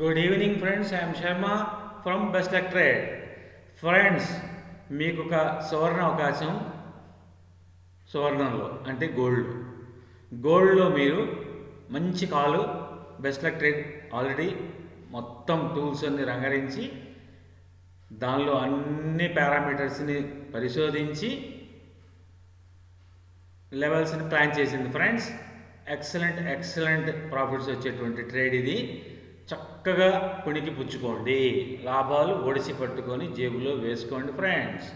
Good evening friends I'm Sharma from best ఎలక్ట్రేడ్ friends మీకు ఒక సువర్ణ అవకాశం సువర్ణంలో అంటే గోల్డ్ గోల్డ్లో మీరు మంచి కాలు బెస్ట్ లక్ ఆల్రెడీ మొత్తం టూల్స్ అన్ని రంగరించి దానిలో అన్ని పారామీటర్స్ని పరిశోధించి లెవెల్స్ని ప్లాన్ చేసింది. ఫ్రెండ్స్ ఎక్సలెంట్ ఎక్సలెంట్ ప్రాఫిట్స్ వచ్చేటువంటి ట్రేడ్ ఇది. చక్కగా పుణికి పుచ్చుకోండి. లాభాలు ఒడిసి పట్టుకొని జేబులో వేసుకోండి ఫ్రెండ్స్.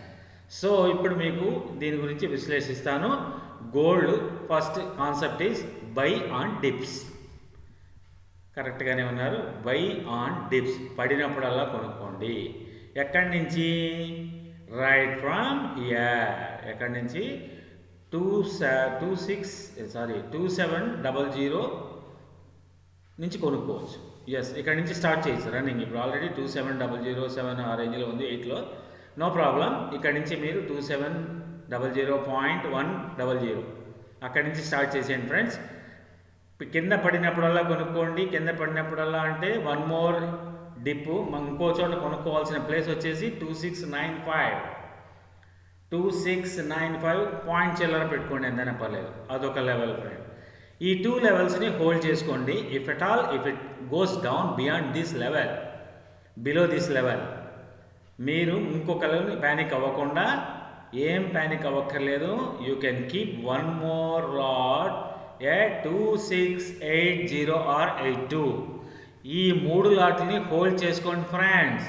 సో ఇప్పుడు మీకు దీని గురించి విశ్లేషిస్తాను. Gold first concept is buy on dips. కరెక్ట్గానే ఉన్నారు. Buy on dips. పడినప్పుడల్లా కొనుక్కోండి. ఎక్కడి నుంచి? రైట్ ఫ్రమ్ ఇయర్ ఎక్కడి నుంచి? టూ సె two six sorry two seven double zero నుంచి కొనుక్కోవచ్చు. ఎస్ ఇక్కడ నుంచి స్టార్ట్ చేయొచ్చు రన్నింగ్ ఇప్పుడు already two seven double zero seven ఆ రేంజ్లో ఉంది ఎయిట్లో. నో ప్రాబ్లం ఇక్కడ నుంచి మీరు two seven double zero point one double zero అక్కడి నుంచి స్టార్ట్ చేసేయండి ఫ్రెండ్స్ కింద పడినప్పుడల్లా కొనుక్కోండి. కింద పడినప్పుడల్లా అంటే వన్ మోర్ డిప్ ఇంకో చోట కొనుక్కోవాల్సిన ప్లేస్ వచ్చేసి two six nine five two six nine five point చిల్లర పెట్టుకోండి ఎంతైనా పర్లేదు. అదొక లెవెల్ ఫ్రెండ్ ఈ టూ లెవెల్స్ని హోల్డ్ చేసుకోండి. If at all if it goes down beyond this level below this level మీరు ఇంకొక లెవెల్ ప్యానిక్ అవ్వకుండా ఏం panic అవ్వక్కర్లేదు. You can keep one more lot a two six eight zero or eight two ఈ మూడు లాట్ని hold చేసుకోండి friends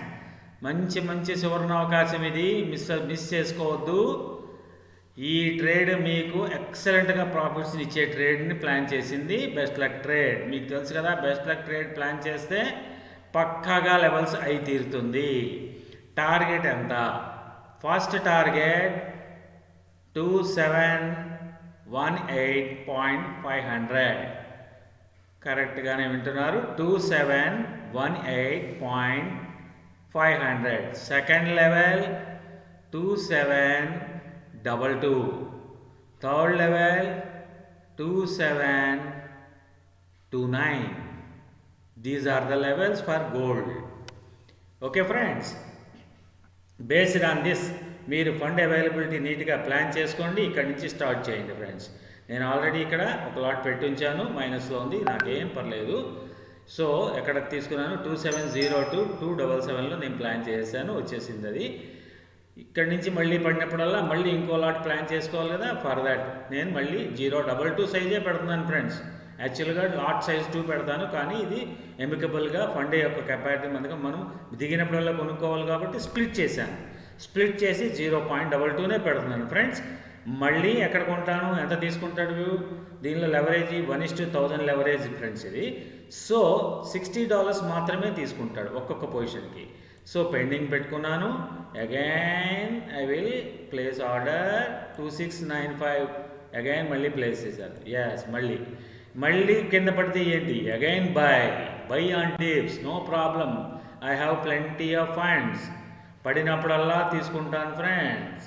మంచి మంచి సువర్ణ అవకాశం ఇది. మిస్ మిస్ చేసుకోవద్దు. ఈ ట్రేడ్ మీకు ఎక్సలెంట్గా ప్రాఫిట్స్ని ఇచ్చే ట్రేడ్ని ప్లాన్ చేసింది బెస్ట్ లక్ ట్రేడ్. మీకు తెలుసు కదా బెస్ట్ లక్ ట్రేడ్ ప్లాన్ చేస్తే పక్కాగా లెవెల్స్ అయి తీరుతుంది. టార్గెట్ ఎంత? First target two seven one eight point five hundred. కరెక్ట్గానే వింటున్నారు. Two seven one eight point five hundred. Second level two seven double two. Third level two seven two nine. These are the levels for gold okay friends based on this మీరు fund availability నీట్గా plan చేసుకోండి. ఇక్కడ నుంచి start చేయండి friends నేను already ఇక్కడ ఒక lot పెట్టి ఉంచాను. మైనస్లో ఉంది. నాకేం పర్లేదు. సో ఎక్కడ తీసుకున్నాను? Two seven zero two two double సెవెన్లో నేను ప్లాన్ చేశాను. వచ్చేసింది అది. ఇక్కడ నుంచి మళ్ళీ పడినప్పుడల్లా మళ్ళీ ఇంకో లాట్ ప్లాన్ చేసుకోవాలి కదా ఫర్ దట్ నేను మళ్ళీ జీరో డబల్ టూ సైజే పెడుతున్నాను ఫ్రెండ్స్ యాక్చువల్గా లాట్ సైజ్ టూ పెడతాను కానీ ఇది ఎమికబుల్గా ఫండ్ యొక్క కెపాసిటీ మనకు మనం దిగినప్పుడల్లా కొనుక్కోవాలి కాబట్టి స్ప్లిట్ చేశాను. స్ప్లిట్ చేసి జీరో పాయింట్ డబల్ టూనే పెడుతున్నాను ఫ్రెండ్స్ మళ్ళీ ఎక్కడ కొంటాను ఎంత తీసుకుంటాడు దీనిలో leverage one is two thousand leverage friends ఇది. సో సిక్స్టీ డాలర్స్ మాత్రమే తీసుకుంటాడు ఒక్కొక్క పొజిషన్కి సో పెండింగ్ పెట్టుకున్నాను. Again I will place order two six nine five again మళ్ళీ ప్లేస్ చేశారు ఎస్ మళ్ళీ. మళ్ళీ కింద పడితే ఏంటి? Again buy buy on tips no problem I have plenty of funds పడినప్పుడల్లా తీసుకుంటాను ఫ్రెండ్స్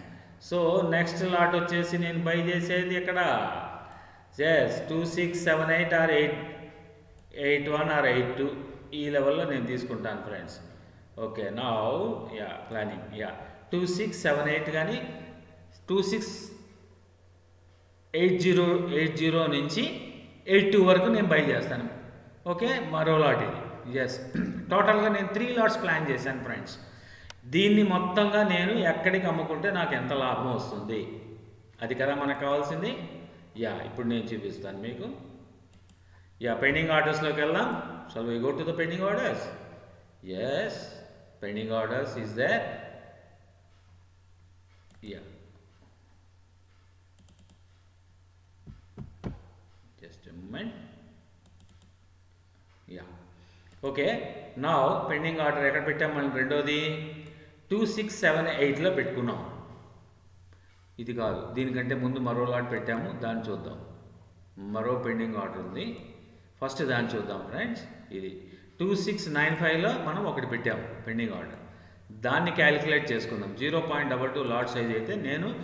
సో నెక్స్ట్ లాట్ వచ్చేసి నేను బై చేసేది ఇక్కడ yes two six seven eight or eight eight one or eight two ఈ లెవెల్లో నేను తీసుకుంటాను ఫ్రెండ్స్ ఓకే నా yeah planning yeah two six seven eight కానీ two six eight zero eight zero నుంచి ఎయిట్ టూ వరకు నేను బై చేస్తాను. ఓకే మరో లాట్ ఇది. ఎస్ టోటల్గా నేను త్రీ లాట్స్ ప్లాన్ చేశాను ఫ్రెండ్స్ దీన్ని మొత్తంగా నేను ఎక్కడికి అమ్ముకుంటే నాకు ఎంత లాభం వస్తుంది? అది కదా మనకు కావాల్సింది? యా ఇప్పుడు నేను చూపిస్తాను మీకు. యా పెండింగ్ ఆర్డర్స్లోకి వెళ్దాం. Shall we go to the pending orders yes pending orders there? Yeah. Yeah just moment. Yeah okay నా పెండింగ్ ఆర్డర్ ఎక్కడ పెట్టాం? మనం రెండోది టూ సిక్స్ సెవెన్ ఎయిట్లో పెట్టుకున్నాం. ఇది కాదు. దీనికంటే ముందు మరో లాట్ పెట్టాము. దాన్ని చూద్దాం. మరో పెండింగ్ ఆర్డర్ ఉంది. ఫస్ట్ దాన్ని చూద్దాం ఫ్రెండ్స్ ఇది. టూ సిక్స్ నైన్ ఫైవ్లో మనం ఒకటి పెట్టాము పెండింగ్ ఆర్డర్. దాన్ని క్యాలిక్యులేట్ చేసుకుందాం. Zero point double two lot size అయితే నేను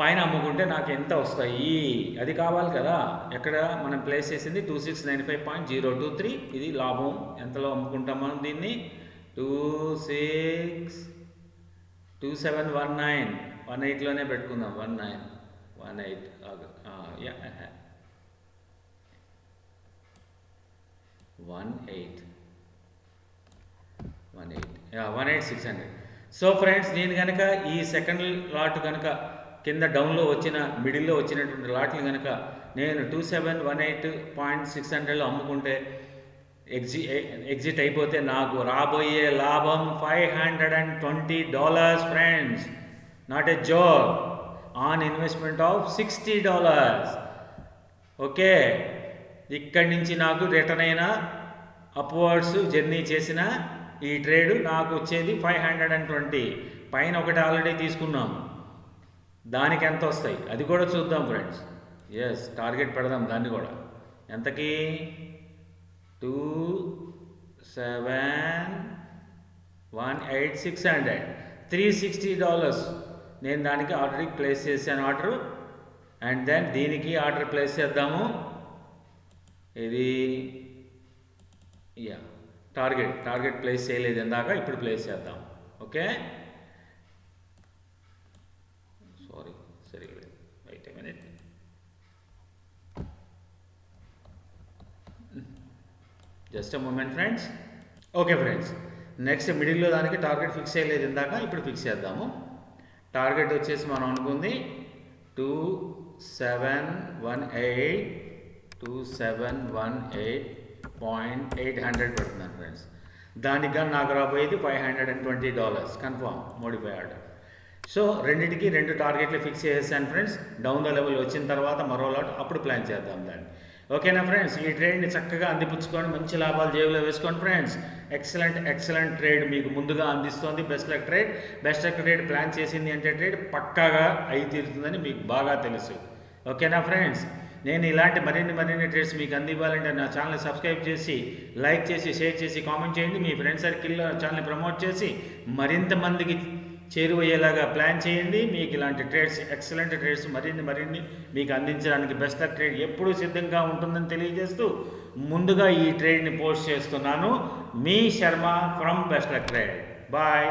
పైన అమ్ముకుంటే నాకు ఎంత వస్తాయి? అది కావాలి కదా. ఎక్కడ మనం ప్లేస్ చేసింది? Two six nine five point zero two three. ఇది లాభం. ఎంతలో అమ్ముకుంటాం మనం దీన్ని? Two six two seven one nine one ఎయిట్లోనే పెట్టుకుందాం. One nine one eight one eight one eight one eight six hundred so friends నేను కనుక ఈ సెకండ్ లాట్ కనుక కింద డౌన్లో వచ్చిన మిడిల్లో వచ్చినటువంటి లాట్లు కనుక నేను two seven one eight point six హండ్రెడ్లో అమ్ముకుంటే ఎగ్జి ఎగ్జిట్ అయిపోతే నాకు రాబోయే లాభం five hundred and twenty dollars friends not a job on investment of sixty dollars okay ఇక్కడి నుంచి నాకు రిటర్న్ అయిన అప్వర్డ్స్ జర్నీ చేసిన ఈ ట్రేడ్ నాకు వచ్చేది ఫైవ్ హండ్రెడ్ అండ్ ట్వంటీ పైన ఒకటి ఆల్రెడీ తీసుకున్నాం. దానికి ఎంత వస్తాయి? అది కూడా చూద్దాం ఫ్రెండ్స్ ఎస్ టార్గెట్ పెడదాం దాన్ని కూడా. ఎంతకి? Two seven one eight six hundred three sixty dollars నేను దానికి ఆల్రెడీ ప్లేస్ చేశాను ఆర్డర్ అండ్ దెన్ దీనికి ఆర్డర్ ప్లేస్ చేద్దాము. ఇది యా టార్గెట్ టార్గెట్ ప్లేస్ చేయలేదు ఇందాక ఇప్పుడు ప్లేస్ చేద్దాం. ఓకే సారీ సరిగా లేదు. Wait minute just moment friends okay friends next మిడిల్లో దానికి టార్గెట్ ఫిక్స్ చేయలేదు ఇందాక ఇప్పుడు ఫిక్స్ చేద్దాము. టార్గెట్ వచ్చేసి మనం అనుకుంది two seven one eight two seven one eight point eight hundred పెడుతున్నాను ఫ్రెండ్స్ దానికి కానీ నాకు రాబోయేది five hundred and twenty dollars confirm modify order so రెండింటికి రెండు టార్గెట్లు ఫిక్స్ చేసేసాను ఫ్రెండ్స్ డౌన్ ద లెవెల్ వచ్చిన తర్వాత మరో లాట్ అప్పుడు ప్లాన్ చేద్దాం దాన్ని. ఓకేనా ఫ్రెండ్స్ ఈ ట్రేడ్ని చక్కగా అందిపుచ్చుకొని మంచి లాభాలు జేబులో వేసుకోండి ఫ్రెండ్స్ ఎక్సలెంట్ ఎక్సలెంట్ ట్రేడ్ మీకు ముందుగా అందిస్తోంది. Best luck trade best luck trade plan చేసింది అంటే ట్రేడ్ పక్కాగా అయి తీరుతుందని మీకు బాగా తెలుసు. ఓకేనా ఫ్రెండ్స్ నేను ఇలాంటి మరిన్ని మరిన్ని ట్రేడ్స్ మీకు అందివ్వాలంటే నా ఛానల్ సబ్స్క్రైబ్ చేసి లైక్ చేసి షేర్ చేసి కామెంట్ చేయండి. మీ ఫ్రెండ్ సర్కిల్లో ఛానల్ ప్రమోట్ చేసి మరింత మందికి చేరువయ్యేలాగా ప్లాన్ చేయండి. మీకు ఇలాంటి ట్రేడ్స్ ఎక్సలెంట్ ట్రేడ్స్ మరిన్ని మరిన్ని మీకు అందించడానికి బెస్ట్ ట్రేడ్ ఎప్పుడూ సిద్ధంగా ఉంటుందని తెలియజేస్తూ ముందుగా ఈ ట్రేడ్ని పోస్ట్ చేస్తున్నాను. మీ Sharma from best trade bye